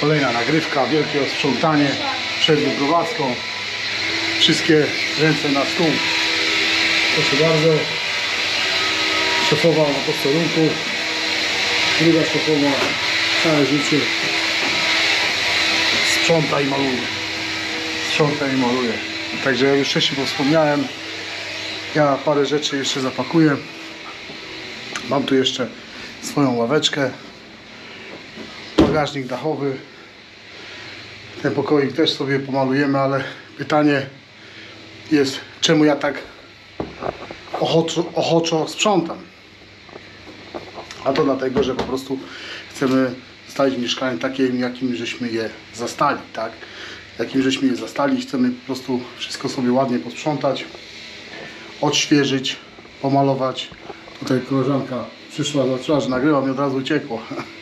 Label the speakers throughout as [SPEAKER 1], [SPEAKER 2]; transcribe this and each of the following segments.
[SPEAKER 1] Kolejna nagrywka, wielkie sprzątanie przed wyprowadzką. Wszystkie ręce na stół. Proszę bardzo. Szefowa na posterunku. Druga szefowa całe życie sprząta i maluje. Sprząta i maluje. Także jak już wcześniej wspomniałem, ja parę rzeczy jeszcze zapakuję. Mam tu jeszcze swoją ławeczkę, bagażnik dachowy. Ten pokoik też sobie pomalujemy, ale pytanie jest, czemu ja tak ochoczo, ochoczo sprzątam. A to dlatego, że po prostu chcemy stać mieszkanie takie, jakim żeśmy je zastali, tak? Jakim żeśmy je zastali, chcemy po prostu wszystko sobie ładnie posprzątać, odświeżyć, pomalować. Tutaj koleżanka przyszła, zaczęła, że nagrywam i od razu uciekło.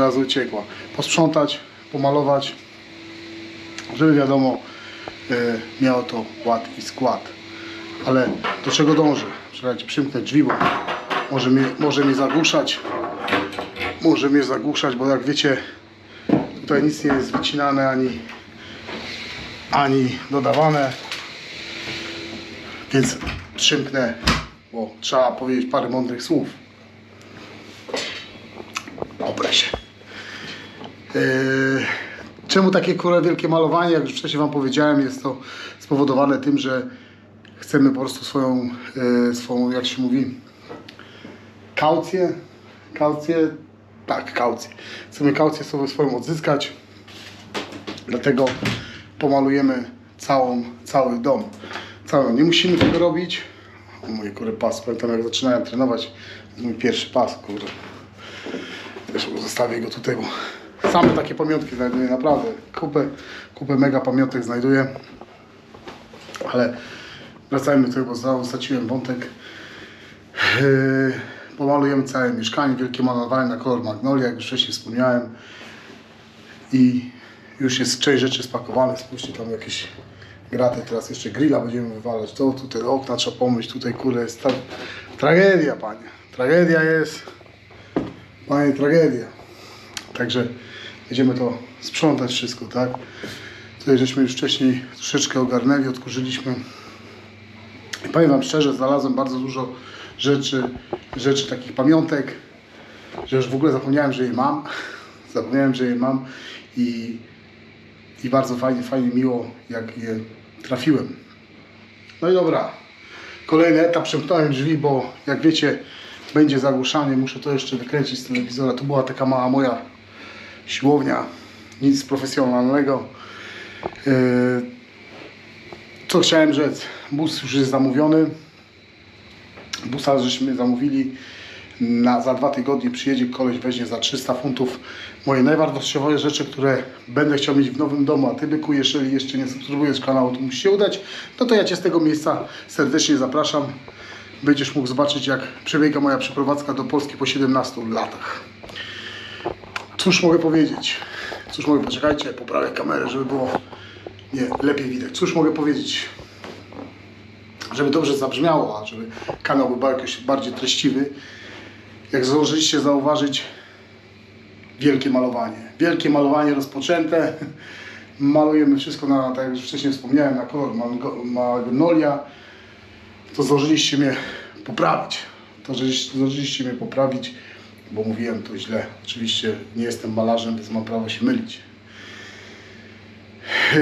[SPEAKER 1] razu uciekła. Posprzątać, pomalować, żeby wiadomo, e, miało to ład i skład. Ale do czego dążę? Czekajcie, przymknę drzwi, bo może mnie, może mnie zagłuszać. Może mnie zagłuszać, bo jak wiecie, tutaj nic nie jest wycinane ani, ani dodawane. Więc przymknę, bo trzeba powiedzieć parę mądrych słów. Obrę się. Yy, czemu takie kurę wielkie malowanie? Jak już wcześniej Wam powiedziałem, jest to spowodowane tym, że chcemy po prostu swoją, yy, swoją jak się mówi, kaucję, kaucję, tak, kaucję. Chcemy kaucję sobie swoją odzyskać, dlatego pomalujemy całą, cały dom. Cały. Nie musimy tego robić. O mój kurde pas, pamiętam jak zaczynałem trenować, to jest mój pierwszy pas, kurde. Też zostawię go tutaj, bo same takie pamiątki znajduję, naprawdę. Kupę, kupę mega pamiątek znajduję. Ale wracajmy tutaj, bo znowu straciłem wątek. Yy, pomalujemy całe mieszkanie, wielkie malowanie na kolor magnolia, jak już wcześniej wspomniałem. I już jest część rzeczy spakowane. Spójrzcie, tam jakieś graty, teraz jeszcze grilla będziemy wywalać. To tutaj do okna trzeba pomyć, tutaj kurde jest ta... tragedia, panie. Tragedia jest. Panie, tragedia. Także będziemy to sprzątać wszystko, tak? Tutaj żeśmy już wcześniej troszeczkę ogarnęli, odkurzyliśmy. I powiem Wam szczerze, znalazłem bardzo dużo rzeczy, rzeczy takich pamiątek, że już w ogóle zapomniałem, że je mam. Zapomniałem, że je mam i, i bardzo fajnie, fajnie, miło, jak je trafiłem. No i dobra, kolejny etap, przymknąłem drzwi, bo jak wiecie, będzie zagłuszanie, muszę to jeszcze wykręcić z telewizora. Tu była taka mała moja siłownia, nic profesjonalnego. Yy, co chciałem rzec, bus już jest zamówiony. Busa żeśmy zamówili na, za dwa tygodnie przyjedzie koleś, weźmie za 300 funtów moje najwartościowsze rzeczy, które będę chciał mieć w nowym domu, a Ty byku, jeżeli jeszcze nie subskrybujesz kanału, to musi się udać, no to ja Cię z tego miejsca serdecznie zapraszam. Będziesz mógł zobaczyć, jak przebiega moja przeprowadzka do Polski po 17 latach. Cóż mogę powiedzieć? Cóż mogę, poczekajcie, poprawię kamerę, żeby było nie, lepiej widać. Cóż mogę powiedzieć? Żeby dobrze zabrzmiało, a żeby kanał był jakoś bardziej treściwy, jak zdążyliście zauważyć, wielkie malowanie. Wielkie malowanie rozpoczęte. Malujemy wszystko na, tak jak już wcześniej wspomniałem, na kolor magnolia. To zdążyliście mnie poprawić. To zdążyliście mnie poprawić, bo mówiłem to źle. Oczywiście nie jestem malarzem, więc mam prawo się mylić.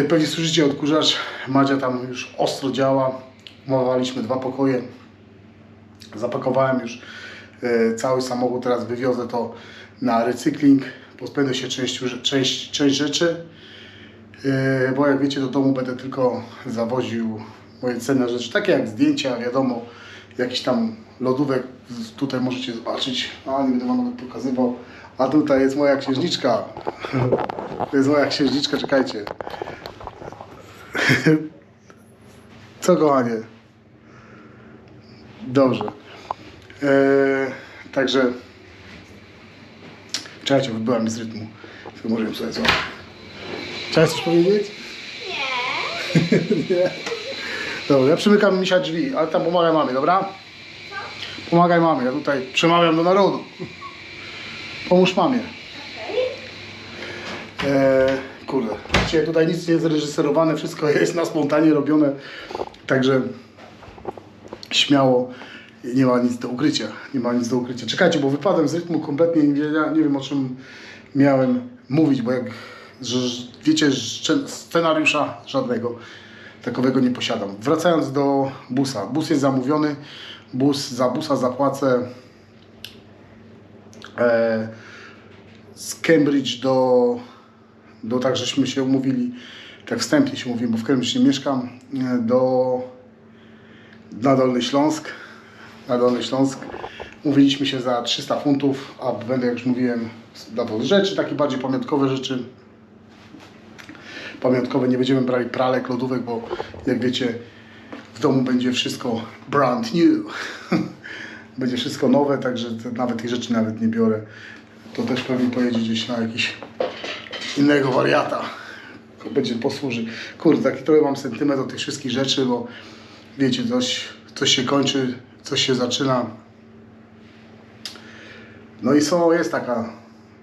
[SPEAKER 1] Pewnie słyszycie odkurzacz. Madzia tam już ostro działa. Umalowaliśmy dwa pokoje. Zapakowałem już e, cały samochód. Teraz wywiozę to na recykling. Pozbędę się części, część, część rzeczy. E, Bo jak wiecie, do domu będę tylko zawoził moje cenne rzeczy. Takie jak zdjęcia, wiadomo, jakiś tam lodówek. Tutaj możecie zobaczyć. A nie będę wam nawet pokazywał. A tutaj jest moja księżniczka. To jest moja księżniczka, czekajcie. Co kochanie? Dobrze. Eee, także czekajcie, wybyła mi z rytmu. To może ją sobie złapać. Chciałeś coś powiedzieć? Nie. nie. Dobra, ja przymykam misia drzwi, ale tam pomagaj mamie, dobra? Pomagaj mamie, ja tutaj przemawiam do narodu. Pomóż mamie. E, kurde, dzisiaj tutaj nic nie jest zreżyserowane, wszystko jest na spontanie robione, także śmiało, nie ma nic do ukrycia, nie ma nic do ukrycia. Czekajcie, bo wypadłem z rytmu kompletnie, nie, nie wiem o czym miałem mówić, bo jak wiecie, scenariusza żadnego takowego nie posiadam. Wracając do busa, bus jest zamówiony, bus, za busa zapłacę e, z Cambridge do, do tak żeśmy się umówili, tak wstępnie się mówimy, bo w Cambridge nie mieszkam, e, do na Dolny Śląsk, na Dolny Śląsk. Mówiliśmy się za 300 funtów, a będę, jak już mówiłem, dawał rzeczy, takie bardziej pamiątkowe rzeczy. Pamiątkowe, nie będziemy brali pralek, lodówek, bo jak wiecie, w domu będzie wszystko brand new. będzie wszystko nowe, także nawet tych rzeczy nawet nie biorę. To też pewnie pojedzie gdzieś na jakiś innego wariata. Będzie posłuży. Kurde, taki trochę mam sentyment do tych wszystkich rzeczy, bo wiecie, coś, coś się kończy, coś się zaczyna. No i są, jest taka,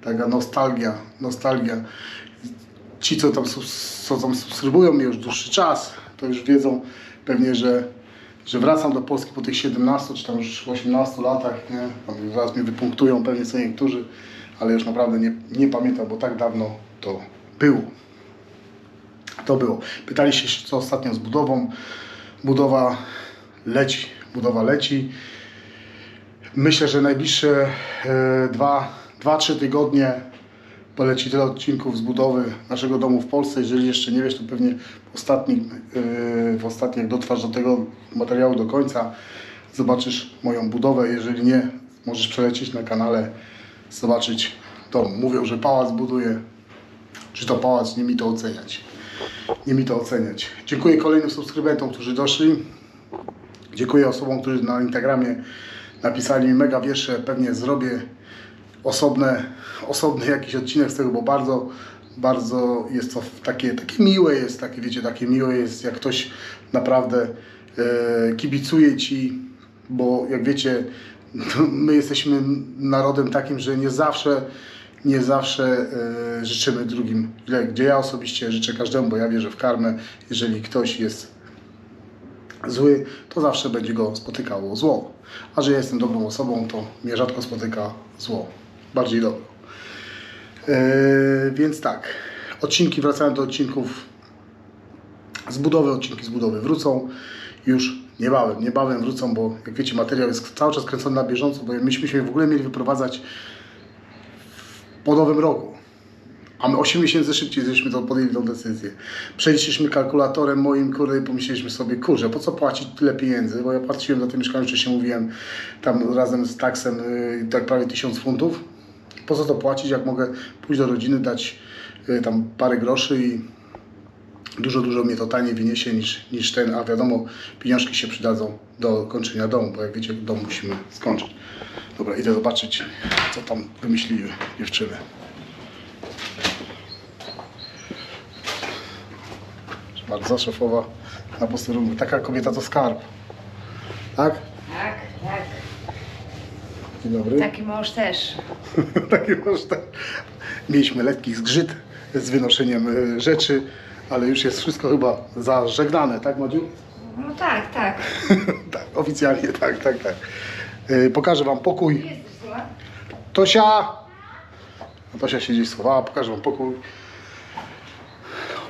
[SPEAKER 1] taka nostalgia, nostalgia. Ci, co tam, co tam subskrybują mnie już dłuższy czas, to już wiedzą pewnie, że, że wracam do Polski po tych 17 czy tam już 18 latach, nie? Tam zaraz mnie wypunktują pewnie co niektórzy, ale już naprawdę nie, nie pamiętam, bo tak dawno to było. To było. Pytaliście się, co ostatnio z budową. Budowa leci, budowa leci. Myślę, że najbliższe 2-3 tygodnie poleci tyle odcinków z budowy naszego domu w Polsce. Jeżeli jeszcze nie wiesz, to pewnie w ostatnich, e, w ostatnich dotrwasz do tego materiału do końca, zobaczysz moją budowę. Jeżeli nie, możesz przelecieć na kanale, zobaczyć dom. Mówią, że pałac buduje. Czy to pałac, nie mi to oceniać. Nie mi to oceniać. Dziękuję kolejnym subskrybentom, którzy doszli. Dziękuję osobom, którzy na Instagramie napisali mi mega wiersze. Pewnie zrobię osobne, osobny jakiś odcinek z tego, bo bardzo, bardzo jest to takie, takie miłe jest, takie wiecie, takie miłe jest, jak ktoś naprawdę e, kibicuje Ci, bo jak wiecie, my jesteśmy narodem takim, że nie zawsze nie zawsze e, życzymy drugim źle, gdzie ja osobiście życzę każdemu, bo ja wierzę w karmę, jeżeli ktoś jest zły, to zawsze będzie go spotykało zło. A że ja jestem dobrą osobą, to mnie rzadko spotyka zło. Bardziej dobro. Yy, więc tak, odcinki, wracając do odcinków z budowy, odcinki z budowy wrócą już niebawem, niebawem wrócą, bo jak wiecie, materiał jest cały czas kręcony na bieżąco, bo myśmy się w ogóle mieli wyprowadzać po nowym roku. A my 8 miesięcy szybciej żeśmy to podjęli tą decyzję. Przejrzeliśmy kalkulatorem moim, kurde, i pomyśleliśmy sobie, kurczę, po co płacić tyle pieniędzy? Bo ja płaciłem za to mieszkanie, wcześniej mówiłem, tam razem z taksem, yy, tak prawie 1000 funtów. Po co to płacić, jak mogę pójść do rodziny, dać yy, tam parę groszy i dużo, dużo mnie to taniej wyniesie niż, niż ten, a wiadomo, pieniążki się przydadzą do kończenia domu, bo jak wiecie, dom musimy skończyć. Dobra, idę zobaczyć, co tam wymyśliły dziewczyny. Bardzo szefowa na posterunku. Taka kobieta to skarb. Tak?
[SPEAKER 2] Tak, tak.
[SPEAKER 1] Dzień dobry.
[SPEAKER 2] Taki mąż też.
[SPEAKER 1] Taki masz tak. Mieliśmy lekki zgrzyt z wynoszeniem e, rzeczy, ale już jest wszystko chyba zażegnane, tak Madziu?
[SPEAKER 2] No tak, tak.
[SPEAKER 1] tak, oficjalnie, tak, tak, tak. E, Pokażę Wam pokój. Tosia! No, Tosia się gdzieś schowała, pokażę Wam pokój.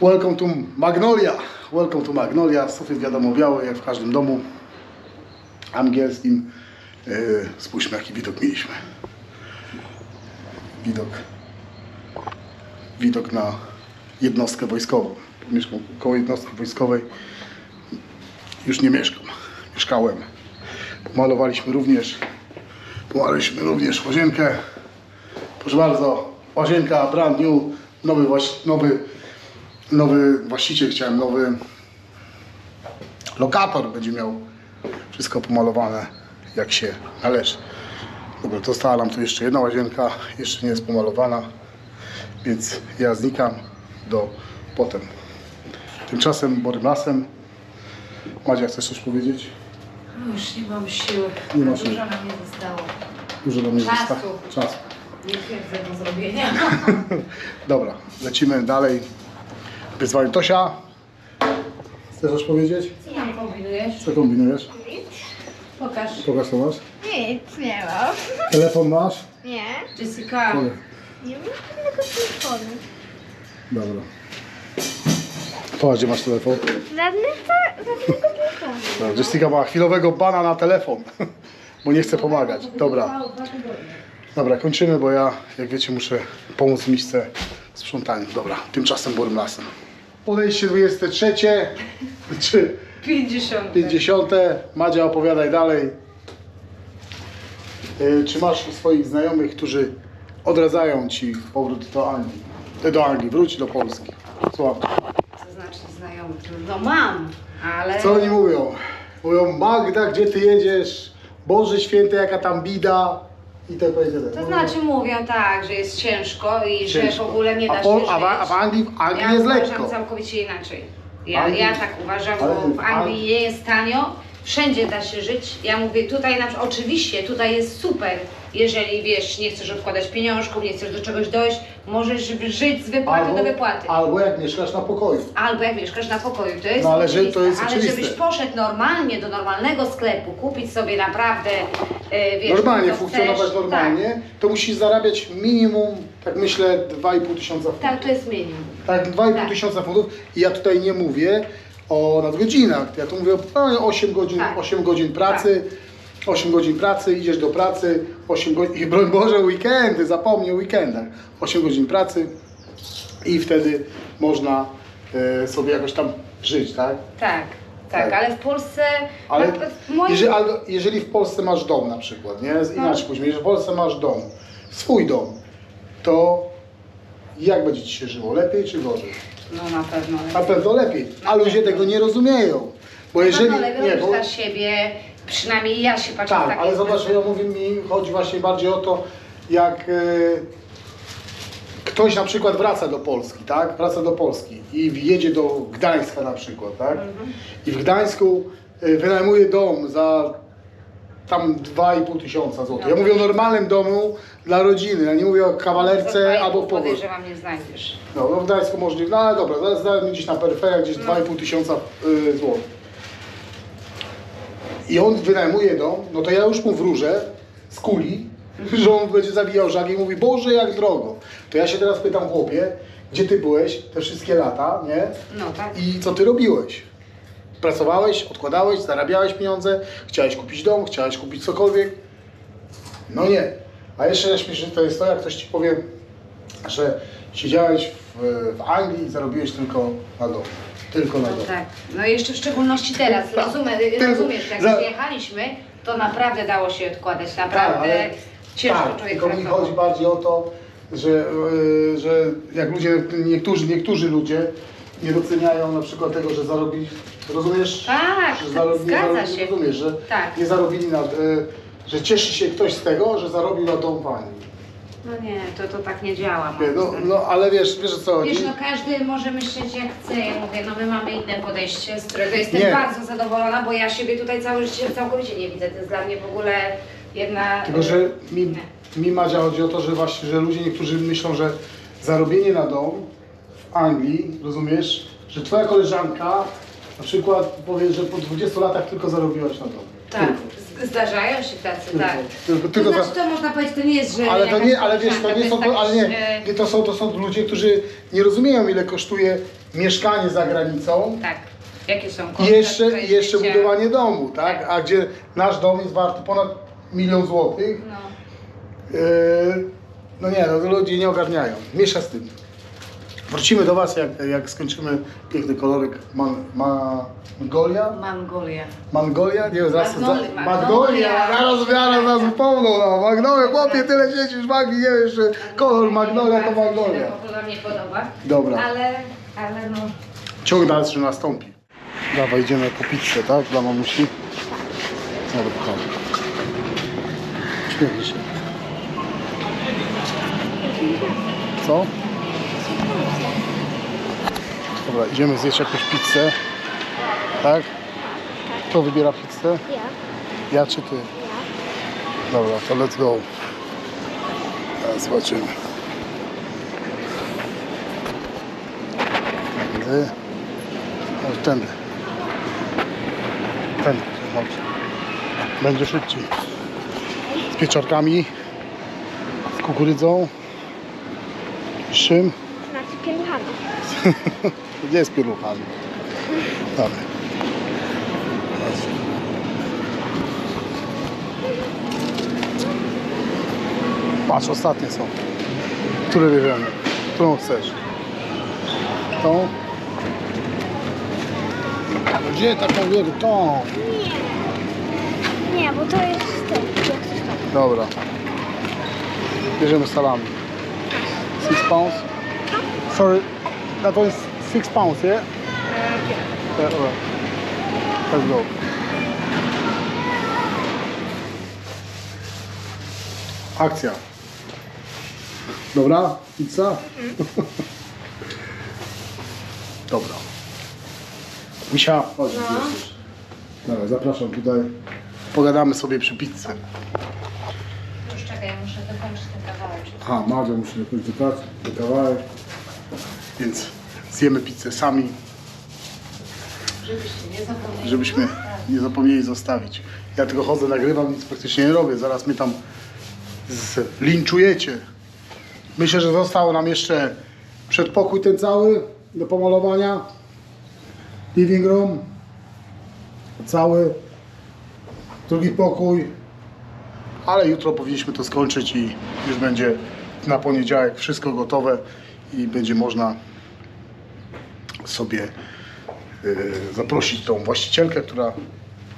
[SPEAKER 1] Welcome to Magnolia. Welcome to Magnolia. Sufit wiadomo biały, jak w każdym domu angielskim. Yy, spójrzmy jaki widok mieliśmy. Widok. Widok na jednostkę wojskową. Mieszkam koło jednostki wojskowej. Już nie mieszkam. Mieszkałem. Pomalowaliśmy również Pomalowaliśmy również łazienkę. Proszę bardzo, łazienka brand new, nowy, nowy, nowy właściciel, chciałem nowy lokator będzie miał wszystko pomalowane jak się należy. Dobra, została nam tu jeszcze jedna łazienka, jeszcze nie jest pomalowana, więc ja znikam do potem. Tymczasem Borym Lasem. Madzia, chcesz coś powiedzieć?
[SPEAKER 2] No Już nie mam siły.
[SPEAKER 1] Nie ma
[SPEAKER 2] Dużo nam nie zostało.
[SPEAKER 1] Dużo do mnie
[SPEAKER 2] Czasu.
[SPEAKER 1] zostało. Czas.
[SPEAKER 2] Nie twierdzę do zrobienia.
[SPEAKER 1] Dobra, lecimy dalej. Wyzwanie Tosia. Chcesz coś powiedzieć?
[SPEAKER 2] Co tam kombinujesz?
[SPEAKER 1] Co kombinujesz?
[SPEAKER 2] Pokaż.
[SPEAKER 1] Pokaż co masz.
[SPEAKER 3] Nic nie mam.
[SPEAKER 1] Telefon masz?
[SPEAKER 3] Nie?
[SPEAKER 2] Jessica.
[SPEAKER 1] Nie.
[SPEAKER 3] Nie mam żadnego telefonu.
[SPEAKER 1] Dobra. Popatrz, gdzie masz telefon.
[SPEAKER 3] Żadnego, telefonu.
[SPEAKER 1] Dobra, Jessica ma chwilowego bana na telefon, bo nie chce pomagać. Dobra, dobra, kończymy, bo ja, jak wiecie, muszę pomóc Miszce w sprzątaniu. Dobra, tymczasem burm lasem. Podejście 23, czy
[SPEAKER 2] 50.
[SPEAKER 1] 50. Madzia, opowiadaj dalej. Y, Czy masz swoich znajomych, którzy odradzają ci powrót do Anglii? Y, Do Anglii, wróć do Polski. Słucham.
[SPEAKER 2] To znaczy znajomych. No mam, ale...
[SPEAKER 1] Co oni mówią? Mówią, Magda, gdzie ty jedziesz? Boże święty, jaka tam bida. I tak będzie.
[SPEAKER 2] To znaczy mówią tak, że jest ciężko i
[SPEAKER 1] Ciężko.
[SPEAKER 2] że w ogóle nie da
[SPEAKER 1] a,
[SPEAKER 2] się
[SPEAKER 1] po,
[SPEAKER 2] żyć.
[SPEAKER 1] a, w, a w Anglii, w Anglii
[SPEAKER 2] ja
[SPEAKER 1] jest
[SPEAKER 2] uważam
[SPEAKER 1] lekko.
[SPEAKER 2] całkowicie inaczej. Ja,
[SPEAKER 1] Anglii-
[SPEAKER 2] ja tak uważam, bo
[SPEAKER 1] w
[SPEAKER 2] Anglii
[SPEAKER 1] Ang-
[SPEAKER 2] nie jest tanio, wszędzie da się żyć. Ja mówię tutaj na przykład, oczywiście tutaj jest super, jeżeli wiesz, nie chcesz odkładać pieniążków, nie chcesz do czegoś dojść, możesz żyć z wypłaty do wypłaty.
[SPEAKER 1] albo jak mieszkasz na pokoju.
[SPEAKER 2] Albo jak mieszkasz na pokoju, to jest,
[SPEAKER 1] No, ale to jest
[SPEAKER 2] ale
[SPEAKER 1] oczywiste.
[SPEAKER 2] żebyś poszedł normalnie do normalnego sklepu, kupić sobie naprawdę, e, wiesz,
[SPEAKER 1] Normalnie funkcjonować
[SPEAKER 2] chcesz,
[SPEAKER 1] normalnie, to musisz zarabiać minimum, tak myślę, 2,5 tysiąca funtów.
[SPEAKER 2] Tak, tak, to jest minimum.
[SPEAKER 1] Tak, 2,5
[SPEAKER 2] Tak.
[SPEAKER 1] tysiąca funtów. I ja tutaj nie mówię o nadgodzinach. Ja tu mówię o no, 8 godzin,
[SPEAKER 2] Tak.
[SPEAKER 1] 8 godzin pracy. 8 godzin pracy, idziesz do pracy, 8 godzin, i broń Boże weekendy, zapomnij o weekendach. 8 godzin pracy i wtedy można e, sobie jakoś tam żyć, tak?
[SPEAKER 2] Tak, tak,
[SPEAKER 1] Tak.
[SPEAKER 2] ale w Polsce,
[SPEAKER 1] Ale
[SPEAKER 2] w moim...
[SPEAKER 1] jeżeli, albo jeżeli w Polsce masz dom na przykład, nie?
[SPEAKER 2] No.
[SPEAKER 1] Inaczej później, jeżeli w Polsce masz dom, swój dom, to jak będzie Ci się żyło? Lepiej czy gorzej?
[SPEAKER 2] No na pewno.
[SPEAKER 1] Na pewno lepiej, a ludzie tego nie rozumieją. Bo jeżeli,
[SPEAKER 2] No,
[SPEAKER 1] nie, bo,
[SPEAKER 2] dla siebie, przynajmniej ja się patrzę
[SPEAKER 1] tak, ale zobacz, ja mówię, mi chodzi właśnie bardziej o to, jak e, ktoś na przykład wraca do Polski, tak? Wraca do Polski i jedzie do Gdańska na przykład, tak?
[SPEAKER 2] Mhm.
[SPEAKER 1] I w Gdańsku e, wynajmuje dom za tam 2,5 tysiąca złotych. Ja
[SPEAKER 2] No.
[SPEAKER 1] mówię o normalnym domu dla rodziny, ja nie mówię o kawalerce
[SPEAKER 2] fajnie,
[SPEAKER 1] albo powrocie.
[SPEAKER 2] Podejrzewam, nie znajdziesz.
[SPEAKER 1] No, no w Gdańsku możliwe, no ale dobra, zaraz dałem gdzieś na peryferiach, gdzieś
[SPEAKER 2] No.
[SPEAKER 1] 2,5 tysiąca y, złotych. I on wynajmuje dom, no to ja już mu wróżę z kuli, że on będzie zawijał żagi i mówi, Boże jak drogo. To ja się teraz pytam chłopie, gdzie ty byłeś te wszystkie lata, nie?
[SPEAKER 2] No tak.
[SPEAKER 1] I co ty robiłeś? Pracowałeś, odkładałeś, zarabiałeś pieniądze, chciałeś kupić dom, chciałeś kupić cokolwiek? No nie. A jeszcze najśmieszniejsze to jest to, jak ktoś ci powie, że siedziałeś w, w Anglii i zarobiłeś tylko na dom. Tylko na
[SPEAKER 2] No
[SPEAKER 1] dom.
[SPEAKER 2] tak. No jeszcze w szczególności teraz, rozumiem, rozumiesz, jak
[SPEAKER 1] za-
[SPEAKER 2] przyjechaliśmy, to naprawdę dało się odkładać,
[SPEAKER 1] Tak,
[SPEAKER 2] naprawdę
[SPEAKER 1] ale-
[SPEAKER 2] ciężko
[SPEAKER 1] tak,
[SPEAKER 2] człowiek
[SPEAKER 1] tylko mi
[SPEAKER 2] pracował.
[SPEAKER 1] chodzi bardziej o to, że, yy, że jak ludzie, niektórzy, niektórzy ludzie nie doceniają na przykład tego, że zarobili, rozumiesz?
[SPEAKER 2] Tak,
[SPEAKER 1] że zarobili,
[SPEAKER 2] zgadza
[SPEAKER 1] zarobili,
[SPEAKER 2] się.
[SPEAKER 1] Rozumiesz, że
[SPEAKER 2] Tak.
[SPEAKER 1] nie zarobili na, yy, że cieszy się ktoś z tego, że zarobił na dom w Anglii.
[SPEAKER 2] No nie, to, to tak nie działa.
[SPEAKER 1] Nie, No, no ale wiesz, wiesz co chodzi?
[SPEAKER 2] Wiesz, no każdy może myśleć jak chce. Ja mówię, no my mamy inne podejście, z którego jestem
[SPEAKER 1] Nie.
[SPEAKER 2] bardzo zadowolona, bo ja siebie tutaj całe życie całkowicie nie widzę. To jest dla mnie w ogóle jedna...
[SPEAKER 1] Tylko, że mi, mi Madzia chodzi o to, że właśnie, że ludzie niektórzy myślą, że zarobienie na dom Anglii, rozumiesz, że twoja koleżanka na przykład powie, że po 20 latach tylko zarobiłaś na dom.
[SPEAKER 2] Tak,
[SPEAKER 1] Tylko.
[SPEAKER 2] zdarzają się tacy,
[SPEAKER 1] Tylko.
[SPEAKER 2] tak.
[SPEAKER 1] Tylko-
[SPEAKER 2] To
[SPEAKER 1] tylko
[SPEAKER 2] znaczy, to można powiedzieć, to nie jest, że
[SPEAKER 1] Ale to nie, ale wiesz, to nie są to, ale nie, nie to, są, to są ludzie, którzy nie rozumieją ile kosztuje mieszkanie za granicą
[SPEAKER 2] Tak. Jakie są koszty
[SPEAKER 1] jeszcze, jeszcze
[SPEAKER 2] życia?
[SPEAKER 1] budowanie domu, tak?
[SPEAKER 2] Tak.
[SPEAKER 1] A gdzie nasz dom jest warty ponad milion złotych,
[SPEAKER 2] No.
[SPEAKER 1] Yy, No nie, no to ludzie nie ogarniają. Miesza z tym. Wrócimy do Was, jak, jak skończymy piękny kolorek Man, Mongolia?
[SPEAKER 2] Mongolia.
[SPEAKER 1] Mongolia? Nie wiem, zaraz...
[SPEAKER 2] Magnoli-
[SPEAKER 1] za-
[SPEAKER 2] Magnolia.
[SPEAKER 1] Magnolia! Zaraz wiara nas upomną, no. Magnolia, chłopie, tyle siedzisz w Anglii, nie wiesz, że kolor Magnolia to Magnolia.
[SPEAKER 2] ogóle nie podoba.
[SPEAKER 1] Dobra.
[SPEAKER 2] Ale, ale no...
[SPEAKER 1] Ciąg dalszy nastąpi. Dawaj, idziemy po pizzę, tak? Dla mamusi. Dobra, chodź. Śmiechnij się. Co? Dobra, idziemy zjeść jakąś pizzę. Tak? Kto wybiera pizzę?
[SPEAKER 3] Ja.
[SPEAKER 1] Ja czy ty?
[SPEAKER 3] Ja.
[SPEAKER 1] Dobra, to let's go. Teraz zobaczymy. Tędy. Chodź tędy. Tędy, chodź. Będzie szybciej. Z pieczarkami, z kukurydzą, z czym?
[SPEAKER 3] Znaczy pieluchami.
[SPEAKER 1] Gdzie jest? Dalej. Chodź. Patrz, ostatnie są. Które bierzemy? Którą chcesz? Tą? Gdzie taką wielką?
[SPEAKER 3] Nie. Nie, bo to jest ten. Jak coś tam.
[SPEAKER 1] Dobra. Bierzemy salami. Six pounds? Sorry, that was six pounds, yeah? Yeah, alright. Let's go. Akcja. Dobra, pizza? Dobra. Misia, chodź.
[SPEAKER 2] No.
[SPEAKER 1] Dobra, zapraszam tutaj. Pogadamy sobie przy pizzy.
[SPEAKER 2] Już czekaj, ja muszę dokończyć ten kawałek.
[SPEAKER 1] Aha, Madzia musi jakoś wybrać, do kawałek. Więc zjemy pizzę sami, żebyśmy nie zapomnieli zostawić. Ja tylko chodzę, nagrywam, nic praktycznie nie robię. Zaraz mnie tam zlinczujecie. Myślę, że został nam jeszcze przedpokój ten cały do pomalowania. Living room. Cały. Drugi pokój. Ale jutro powinniśmy to skończyć i już będzie na poniedziałek wszystko gotowe i będzie można sobie y, zaprosić tą właścicielkę, która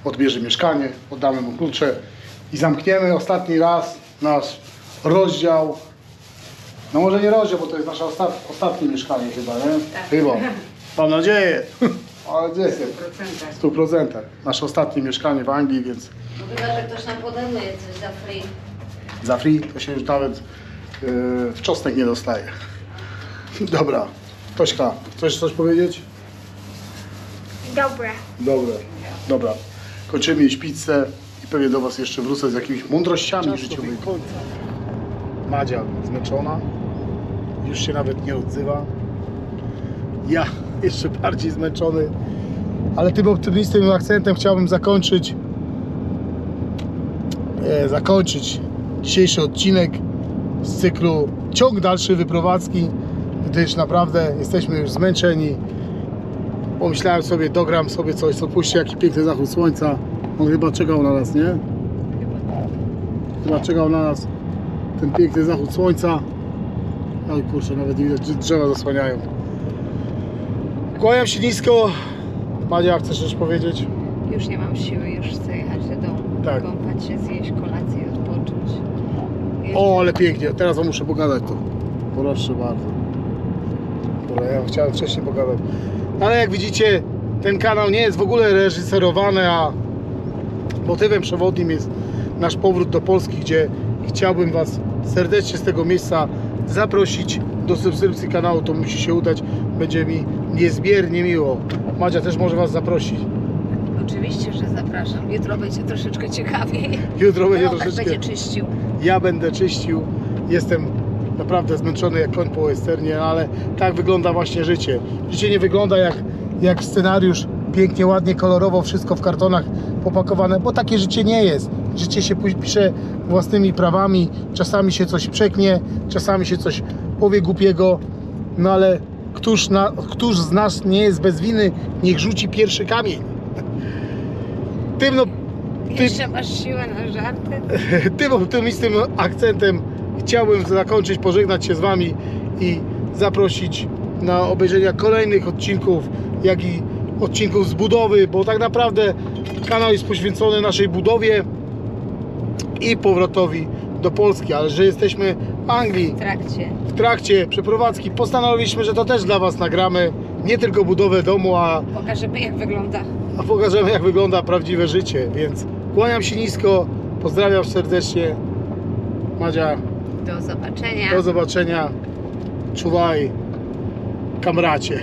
[SPEAKER 1] odbierze mieszkanie, oddamy mu klucze i zamkniemy ostatni raz nasz rozdział. No może nie rozdział, bo to jest nasze ostat, ostatnie mieszkanie chyba, nie?
[SPEAKER 2] Tak.
[SPEAKER 1] Chyba. Mam nadzieję. Ale gdzie jestem?
[SPEAKER 2] W procentach.
[SPEAKER 1] W 100%. Nasze ostatnie mieszkanie w Anglii, więc
[SPEAKER 2] No chyba, że ktoś nam podejmuje coś za free.
[SPEAKER 1] za free to się już nawet yy, w czosnek nie dostaje. Dobra. Tośka, chcesz coś powiedzieć?
[SPEAKER 3] Dobre.
[SPEAKER 1] Dobra, dobra. Kończymy jeść pizzę i pewnie do Was jeszcze wrócę z jakimiś mądrościami życiowymi. Madzia zmęczona, już się nawet nie odzywa. Ja jeszcze bardziej zmęczony, ale tym optymistycznym akcentem chciałbym zakończyć e, zakończyć dzisiejszy odcinek z cyklu ciąg dalszy wyprowadzki, gdyż naprawdę jesteśmy już zmęczeni. Pomyślałem sobie, dogram sobie coś, co puści jaki piękny zachód słońca. On chyba czekał na nas, nie? Chyba czekał na nas ten piękny zachód słońca. Oj kurczę, nawet nie widać, że drzewa zasłaniają. Kłaniam się nisko. Madzia, chcesz coś powiedzieć?
[SPEAKER 2] Już nie mam siły, już chcę jechać do domu.
[SPEAKER 1] Tak.
[SPEAKER 2] Kąpać się, zjeść kolację, odpocząć. Jeszcze-
[SPEAKER 1] O, ale pięknie. Teraz wam muszę pogadać to. Proszę bardzo. Dobra, ja chciałem wcześniej pogadać. Ale jak widzicie, ten kanał nie jest w ogóle reżyserowany, a motywem przewodnim jest nasz powrót do Polski, gdzie chciałbym Was serdecznie z tego miejsca zaprosić do subskrypcji kanału. To musi się udać. Będzie mi niezmiernie miło. Madzia też może Was zaprosić.
[SPEAKER 2] Oczywiście, że zapraszam. Jutro będzie troszeczkę ciekawiej.
[SPEAKER 1] Jutro będzie troszeczkę...
[SPEAKER 2] będzie czyścił.
[SPEAKER 1] ja będę czyścił. Jestem naprawdę zmęczony jak koń po westernie, ale tak wygląda właśnie życie. Życie nie wygląda jak, jak scenariusz, pięknie, ładnie, kolorowo, wszystko w kartonach popakowane, bo takie życie nie jest. Życie się pi- pisze własnymi prawami, czasami się coś przeknie, czasami się coś powie głupiego, no ale któż, na, któż z nas nie jest bez winy, niech rzuci pierwszy kamień. Tym no Ty-
[SPEAKER 2] Jeszcze masz siłę na żarty?
[SPEAKER 1] tym optymistycznym akcentem chciałbym zakończyć, pożegnać się z Wami i zaprosić na obejrzenia kolejnych odcinków, jak i odcinków z budowy, bo tak naprawdę kanał jest poświęcony naszej budowie i powrotowi do Polski, ale że jesteśmy w Anglii
[SPEAKER 2] W trakcie.
[SPEAKER 1] w trakcie przeprowadzki, postanowiliśmy, że to też dla Was nagramy, nie tylko budowę domu, a
[SPEAKER 2] Pokażemy jak wygląda.
[SPEAKER 1] a pokażemy jak wygląda prawdziwe życie, więc kłaniam się nisko, pozdrawiam serdecznie. Madzia,
[SPEAKER 2] Do zobaczenia.
[SPEAKER 1] do zobaczenia. Czuwaj, kamracie.